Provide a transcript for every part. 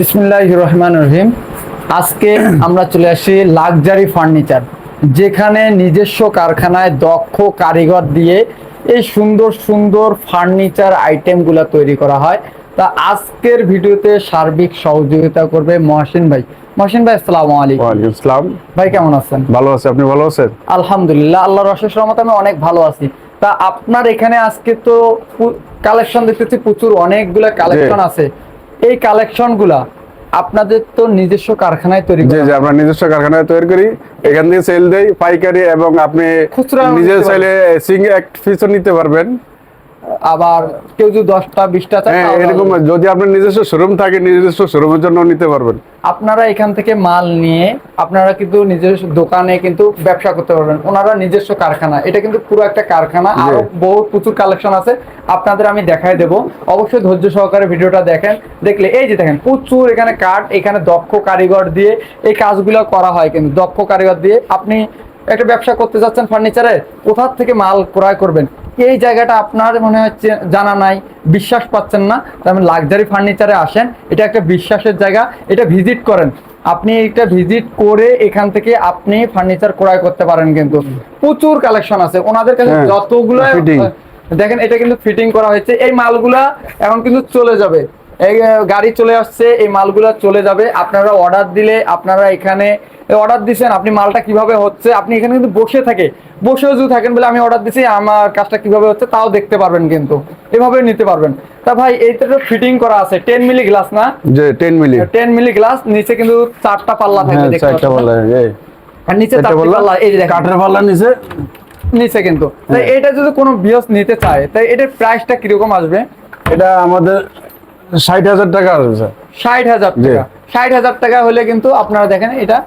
বিসমুল্লাহ রহমান রহিম। আজকে আমরা চলে আসি লাক্সারি ফার্নিচার যেখানে নিজস্ব কারখানায় দক্ষ কারিগর দিয়ে এই সুন্দর সুন্দর ফার্নিচার আইটেমগুলো তৈরি করা হয়। তা আজকের ভিডিওতে সার্বিক সহযোগিতা করবে মহসিন ভাই। মহসিন ভাই আসসালামু আলাইকুম। ওয়ালাইকুম আসসালাম। ভাই কেমন আছেন? ভালো আছে আপনি ভালো আছেন? আলহামদুলিল্লাহ আল্লাহর অশেষ রহমতে আমি অনেক ভালো আছি। তা আপনার এখানে আজকে তো কালেকশন দেখতেছি প্রচুর অনেকগুলা কালেকশন আছে। এই কালেকশনগুলা আপনাদের তো নিজস্ব কারখানায় তৈরি জি যে জি আমরা নিজস্ব কারখানায় তৈরি করি। এখান থেকে সেল দেই পাইকারি এবং আপনি নিজের চাইলে সিং এক পিসও নিতে পারবেন। আবার কেউ যদি দশটা বিশটা চায় হ্যাঁ এরকম যদি আপনার নিজস্ব শোরুম থাকে নিজস্ব শোরুমের জন্য নিতে পারবেন। আপনারা এখান থেকে মাল নিয়ে আপনারা কিন্তু নিজস্ব দোকানে কিন্তু ব্যবসা করতে পারবেন। ওনারা নিজস্ব কারখানা। এটা কিন্তু পুরো একটা কারখানা। আরও বহু প্রচুর কালেকশন আছে। আপনাদের আমি দেখাই দেব। অবশ্যই ধৈর্য সহকারে ভিডিওটা দেখেন। দেখলে এই যে দেখেন প্রচুর এখানে কাঠ এখানে দক্ষ কারিগর দিয়ে এই কাজগুলো করা হয় কিন্তু। দক্ষ কারিগর দিয়ে আপনি একটা ব্যবসা করতে যাচ্ছেন ফার্নিচারে কোথা থেকে মাল ক্রয় করবেন? এই জায়গাটা আপনার মনে হচ্ছে জানা নাই বিশ্বাস পাচ্ছেন না তাহলে লাক্সারি ফার্নিচারে আসেন এটা একটা বিশ্বাসের জায়গা এটা ভিজিট করেন। আপনি এটা ভিজিট করে এখান থেকে আপনি ফার্নিচার ক্রয় করতে পারেন কিন্তু। প্রচুর কালেকশন আছে। ওনাদের কাছে হ্যাঁ, যতগুলো দেখেন এটা কিন্তু ফিটিং করা হয়েছে। এই মালগুলা এখন কিন্তু চলে যাবে। এই গাড়ি চলে আসছে এই মালগুলা চলে যাবে। আপনারা অর্ডার দিলে আপনারা এখানে অর্ডার দিচ্ছেন আপনি মালটা কীভাবে হচ্ছে? আপনি এখানে কিন্তু বসে থাকে বসেও যদি থাকেন বলে আমি অর্ডার দিছি আমার কাজটা কীভাবে হচ্ছে তাও দেখতে পারবেন কিন্তু এভাবে নিতে পারবেন। তা ভাই এইটা তো ফিটিং করা আছে টেন মিলি গ্লাস না? যে ten milli ten milli glass নিচে কিন্তু চারটা পাল্লা থাকবে হ্যাঁ দেখতে চারটা পাল্লা এই। আর নিচে চারটা পাল্লা? এই যে কাঠের পাল্লা নিচে? নিচে কিন্তু। তাই। এটা যদি কোনো বিয়স নিতে চায় তাই এটার প্রাইসটা কীরকম আসবে? এটা আমাদের ষাট হাজার টাকা স্যার। ষাট হাজার। টাকা। ষাট হাজার টাকা হলে কিন্তু আপনারা দেখেন এটা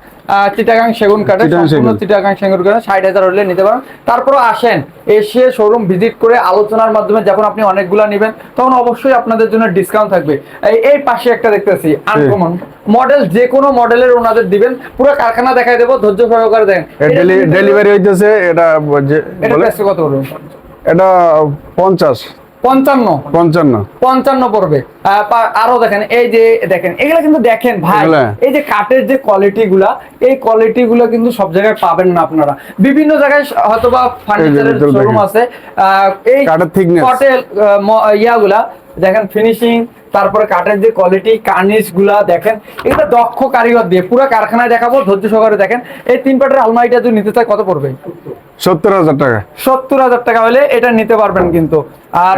চিটাগাং সেগুন কাঠে সম্পূর্ণ চিটাগাং সেগুন কাঠে ষাট হাজার হলে নিতে পারেন। তারপরে আসেন এসে শোরুম ভিজিট করে আলোচনার মাধ্যমে যখন আপনি অনেকগুলা নেবেন তখন অবশ্যই আপনাদের জন্য ডিসকাউন্ট থাকবে। এই পাশে একটা দেখতেছি আনকমন মডেল যে কোনো মডেলের ওনাদের দিবেন পুরো কারখানা দেখাই দেবো ধৈর্য সহকারে কিন্তু- ডেলিভারি হইতেছে এটা কত এটা পঞ্চাশ। পঞ্চান্ন। পঞ্চান্ন। পঞ্চান্ন পড়বে। আরও দেখেন এই যে দেখেন এগুলা কিন্তু দেখেন ভাই এই যে কাঠের যে কোয়ালিটি গুলা এই কোয়ালিটি গুলো কিন্তু সব জায়গায় পাবেন না আপনারা। বিভিন্ন জায়গায় হয়তো বা ফার্নিচারের শোরুম আছে। এই। কটেল ইয়াগুলা দেখেন ফিনিশিং তারপরে কাঠের যে কোয়ালিটি কার্নিশগুলা দেখেন এটা দক্ষ কারিগর দিয়ে পুরো কারখানায় দেখাবো ধৈর্য সহকারে দেখেন। এই তিন পাটের আলমারিটা যদি নিতে চায় কত পড়বে? সত্তর হাজার টাকা। সত্তর হাজার টাকা হলে এটা নিতে পারবেন কিন্তু। আর।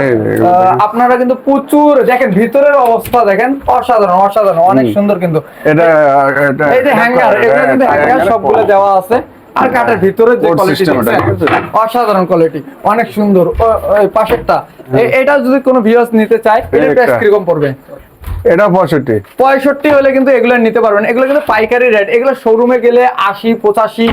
আপনারা কিন্তু প্রচুর দেখেন ভিতরের অবস্থা দেখেন অসাধারণ অসাধারণ অনেক সুন্দর কিন্তু। এটা এটা হ্যাঙ্গার এগুলো কিন্তু হ্যাঙ্গার সবগুলো দেওয়া আছে। আর ভিতরে যে কোয়ালিটি এটা? অসাধারণ কোয়ালিটি অনেক সুন্দর। ওই পাশেরটা। এটা যদি কোনো ভিউয়ার্স নিতে চায় এটার প্রাইস কীরকম পড়বে? এটা পঁয়ষট্টি। পঁয়ষট্টি হলে কিন্তু এগুলো নিতে পারবেন। এগুলো কিন্তু পাইকারি রেট এগুলো শোরুমে গেলে আশি পঁচাশি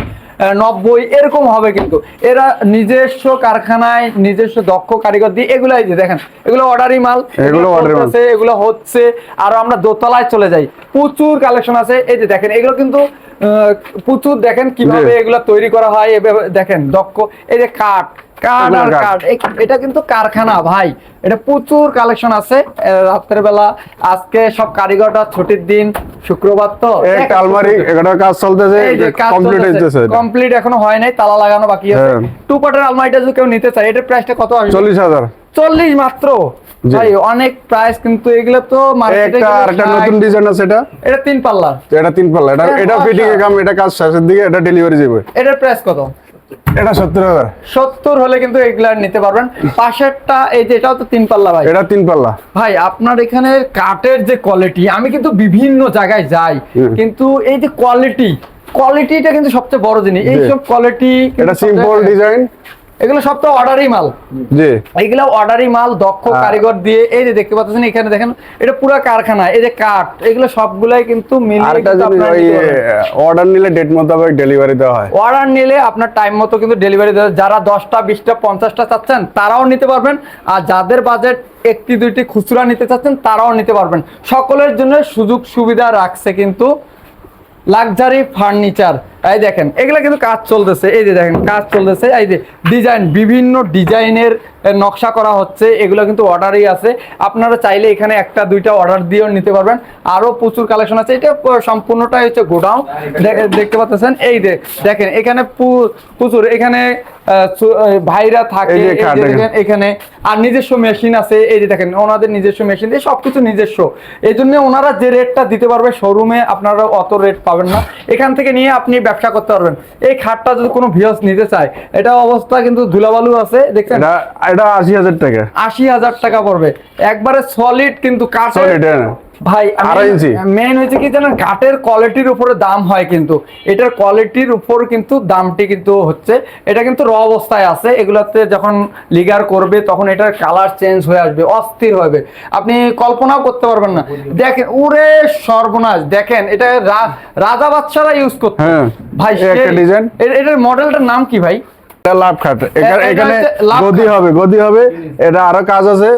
নব্বই এরকম হবে কিন্তু এরা নিজস্ব কারখানায় নিজস্ব দক্ষ কারিগর দিয়ে এগুলাই যে দেখেন এগুলো অর্ডারি মাল এগুলো মাল। এগুলো হচ্ছে আর আমরা দোতলায় চলে যাই প্রচুর কালেকশন আছে এই যে দেখেন এগুলো কিন্তু আহ, প্রচুর দেখেন কীভাবে। এগুলো তৈরি করা হয় এভাবে দেখেন দক্ষ এই যে কাঠ আর কাঠ। কাঠ এটা কিন্তু কারখানা ভাই। এটা প্রচুর কালেকশন আছে। এ, রাত্রের বেলা আজকে সব কারিগরটা ছুটির দিন শুক্রবার তো। একটা আলমারি একটা কাজ চলতেছে কমপ্লিট হইতেছে কমপ্লিট এখনও হয় নাই তালা লাগানো বাকি আছে। হ্যাঁ। টু পার্টের আলমারিটা যদি কেউ নিতে চায় এটার প্রাইসটা কত আসবে? চল্লিশ হাজার। চল্লিশ মাত্র? জি। ভাই অনেক প্রাইস কিন্তু এগুলো তো মার্কেটে একটা আরেকটা নতুন ডিজাইন আছে এটা? এটা তিন পাল্লা। এটা তিন পাল্লা। এটা হ্যাঁ, এটা। ফিটিং এর কাম এটা কাজ শেষের দিকে এটা ডেলিভারি যাবে। এটার প্রাইস কত? এটা সত্তর হাজার। সত্তর হলে কিন্তু এগুলা নিতে পারবেন। পাশেরটা এই যে এটাও তো তিন পাল্লা ভাই। এটা তিন পাল্লা। ভাই আপনার এখানে কাঠের যে কোয়ালিটি আমি কিন্তু বিভিন্ন জায়গায় যাই কিন্তু এই যে কোয়ালিটি কোয়ালিটিটা কিন্তু সবচেয়ে বড় জিনিস। এইসব কোয়ালিটি এটা সিম্পল ডিজাইন এগুলো সব তো অর্ডারই মাল। জি। এইগুলো অর্ডারই মাল দক্ষ হ্যাঁ। কারিগর দিয়ে। এই যে দেখতে পাচ্ছেন এখানে দেখেন এটা পুরো কারখানা। এই যে কাঠ এগুলো সবগুলাই কিন্তু। অর্ডার নিলে ডেট মোতাবেক ডেলিভারি দেওয়া হয়। অর্ডার নিলে আপনার টাইম মতো কিন্তু ডেলিভারি দেবে যারা দশটা বিশটা পঞ্চাশটা চাচ্ছেন তারাও নিতে পারবেন। আর যাদের বাজেট একটি দুইটি খুচরা নিতে চাচ্ছেন তারাও নিতে পারবেন। সকলের জন্য সুযোগ সুবিধা রাখছে কিন্তু লাক্সারি ফার্নিচার এই দেখেন, এগুলা কিন্তু কাজ চলতেছে। এই যে দেখেন, কাজ চলতেছে। এই যে ডিজাইন বিভিন্ন ডিজাইনের নকশা করা হচ্ছে এগুলো কিন্তু অর্ডারই আছে। আপনারা চাইলে এখানে একটা দুইটা অর্ডার দিয়েও নিতে পারবেন। আরও প্রচুর কালেকশন আছে। এটা সম্পূর্ণটাই হচ্ছে গোডাউন। দেখতে পাচ্ছেন? এই দেখেন এখানে প্রচুর এখানে ভাইরা থাকে। এখানে আর নিজস্ব মেশিন আছে। এই যে দেখেন ওনাদের নিজস্ব মেশিন দিয়ে সবকিছু নিজস্ব। এই জন্য ওনারা যে রেটটা দিতে পারবে শোরুমে আপনারা অত রেট পাবেন না। এখান থেকে নিয়ে আপনি ব্যবসা করতে পারবেন। এই খাটটা যদি কোনো ভিউস নিতে চায় এটা অবস্থা কিন্তু ধুলাবালু আছে দেখছেন? এটা এটা আশি হাজার টাকা। আশি হাজার টাকা পড়বে। একবারে সলিড কিন্তু কাঠের সলিড হ্যাঁ। ভাই মেন হয়েছে কি জানেন? কাঠের কোয়ালিটির উপরে দাম হয় কিন্তু। এটার কোয়ালিটির উপর কিন্তু দামটি কিন্তু হচ্ছে। এটা কিন্তু র অবস্থায় আছে। এগুলাতে যখন লিগার করবে তখন এটার কালার চেঞ্জ হয়ে আসবে অস্থির হবে। আপনি কল্পনাও করতে পারবেন না। দেখেন উরে সর্বনাশ। দেখেন এটা রাজা বাচ্চারা ইউজ করতে। হ্যাঁ, ভাই এটার মডেলটার নাম কি ভাই? এটা লাভ খাট। এখানে গদি হবে গদি হবে। এটা আরও কাজ আছে।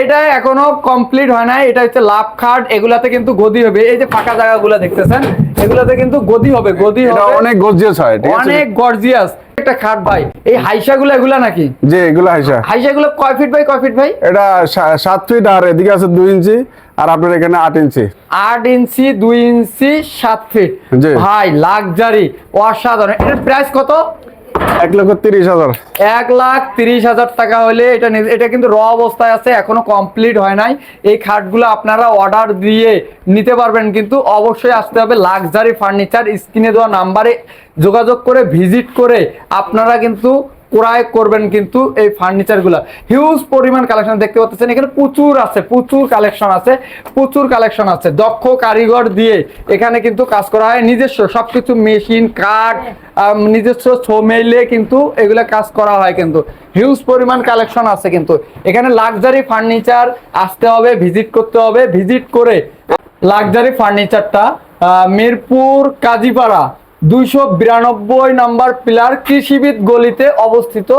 এটা এখনও কমপ্লিট হয় নাই। এটা হচ্ছে লাভ খাট। এগুলাতে কিন্তু গদি হবে। এই যে ফাঁকা জায়গাগুলো দেখতেছেন এগুলাতে কিন্তু গদি হবে গদি হবে। অনেক গর্জিয়াস হয় ঠিক আছে? অনেক গর্জিয়াস একটা খাট ভাই। এই হাইসাগুলো এগুলা নাকি? যে এগুলো হাইসা। হাইসাগুলো কয় ফিট বাই কয় ফিট ভাই? এটা সাত ফিট আর এদিকে আছে দুই ইঞ্চি আর আপনার এখানে আট ইঞ্চি। আট ইঞ্চি দুই ইঞ্চি সাত ফিট। ভাই লাক্সারি অসাধারণ। এটার প্রাইস কত? এক লক্ষ তিরিশ হাজার। এক লাখ তিরিশ হাজার টাকা হলে এটা কিন্তু র অবস্থায় আছে কমপ্লিট হয় নাই। এই খাটগুলো আপনারা অর্ডার দিয়ে নিতে পারবেন, কিন্তু অবশ্যই আসতে হবে লাক্সারি ফার্নিচার স্ক্রিনে দেওয়া নাম্বারে যোগাযোগ করে ভিজিট করে আপনারা কিন্তু ক্রয় করবেন কিন্তু এই ফার্নিচারগুলো হিউজ পরিমাণ কালেকশন দেখতে পাচ্ছেন, এখানে প্রচুর আছে, প্রচুর কালেকশন আছে, প্রচুর কালেকশন আছে। দক্ষ কারিগর দিয়ে এখানে কিন্তু কাজ করা হয়। নিজস্ব সবকিছু মেশিন, কাঠ নিজস্ব মেলে কিন্তু এগুলো কাজ করা হয় কিন্তু। হিউজ পরিমাণ কালেকশন আছে কিন্তু। এখানে লাক্সারি ফার্নিচার আসতে হবে ভিজিট করতে হবে। ভিজিট করে লাক্সারি ফার্নিচারটা মিরপুর, কাজীপাড়া দুইশো বিরানব্বই নাম্বার পিলার কৃষিবিদ গলিতে অবস্থিত।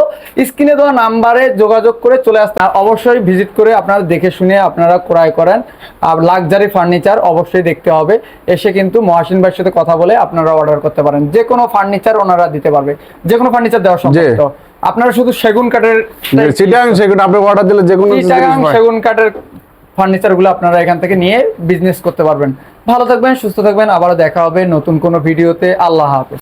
স্ক্রিনে দেওয়া নাম্বারে যোগাযোগ করে চলে আসতে অবশ্যই ভিজিট করে আপনারা দেখে শুনে আপনারা ক্রয় করেন। আর লাক্সারি ফার্নিচার অবশ্যই দেখতে হবে। এসে কিন্তু মহাসিন ভাইয়ের সাথে কথা বলে আপনারা অর্ডার করতে পারেন। যে কোনো ফার্নিচার ওনারা দিতে পারবে। যে কোনো ফার্নিচার দেওয়া সম্ভব আপনারা শুধু সেগুন কাঠের চিটাং সেগুন আপনি অর্ডার দিলে যে কোনো। সেগুন কাঠের ফার্নিচারগুলো আপনারা এখান থেকে নিয়ে বিজনেস করতে পারবেন। ভালো থাকবেন সুস্থ থাকবেন আবারও দেখা হবে নতুন কোনো ভিডিওতে। আল্লাহ হাফেজ।